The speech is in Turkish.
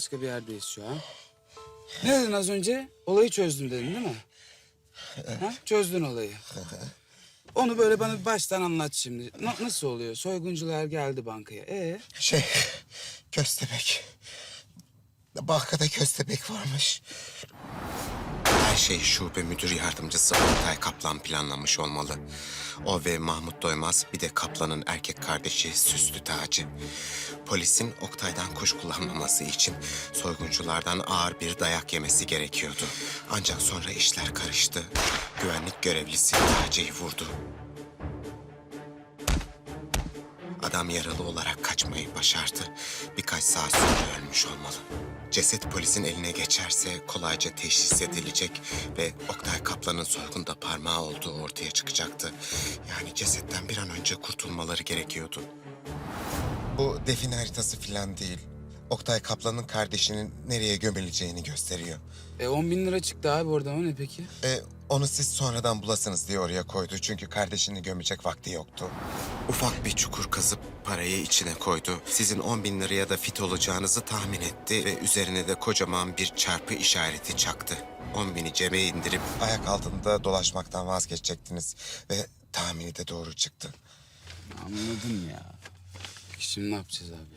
başka bir yerdeyiz şu an. Ne dedin az önce? Olayı çözdüm dedin değil mi? Ha? Çözdün olayı. Onu böyle bana baştan anlat şimdi. Na- nasıl oluyor? Soyguncular geldi bankaya. Ee? Şey, köstebek. Bankada köstebek varmış. Şeyi şube müdür yardımcısı Oktay Kaplan planlamış olmalı. O ve Mahmut Doymaz bir de Kaplan'ın erkek kardeşi Süslü Taci. Polisin Oktay'dan kuş kullanmaması için soygunculardan ağır bir dayak yemesi gerekiyordu. Ancak sonra işler karıştı. Güvenlik görevlisi Taci'yi vurdu. Adam yaralı olarak kaçmayı başardı. Birkaç saat sonra ölmüş olmalı. Ceset polisin eline geçerse kolayca teşhis edilecek ve Oktay Kaplan'ın soygunda parmağı olduğu ortaya çıkacaktı. Yani cesetten bir an önce kurtulmaları gerekiyordu. Bu define haritası falan değil. Oktay Kaplan'ın kardeşinin nereye gömüleceğini gösteriyor. E 10 bin lira çıktı abi orada. O ne peki? E, onu siz sonradan bulasınız diye oraya koydu. Çünkü kardeşini gömecek vakti yoktu. Ufak bir çukur kazıp parayı içine koydu. Sizin 10 bin liraya da fit olacağınızı tahmin etti ve üzerine de kocaman bir çarpı işareti çaktı. 10 bini cebe indirip Ayak altında dolaşmaktan vazgeçecektiniz. Ve tahmini de doğru çıktı. Anladım ya. Peki şimdi ne yapacağız abi?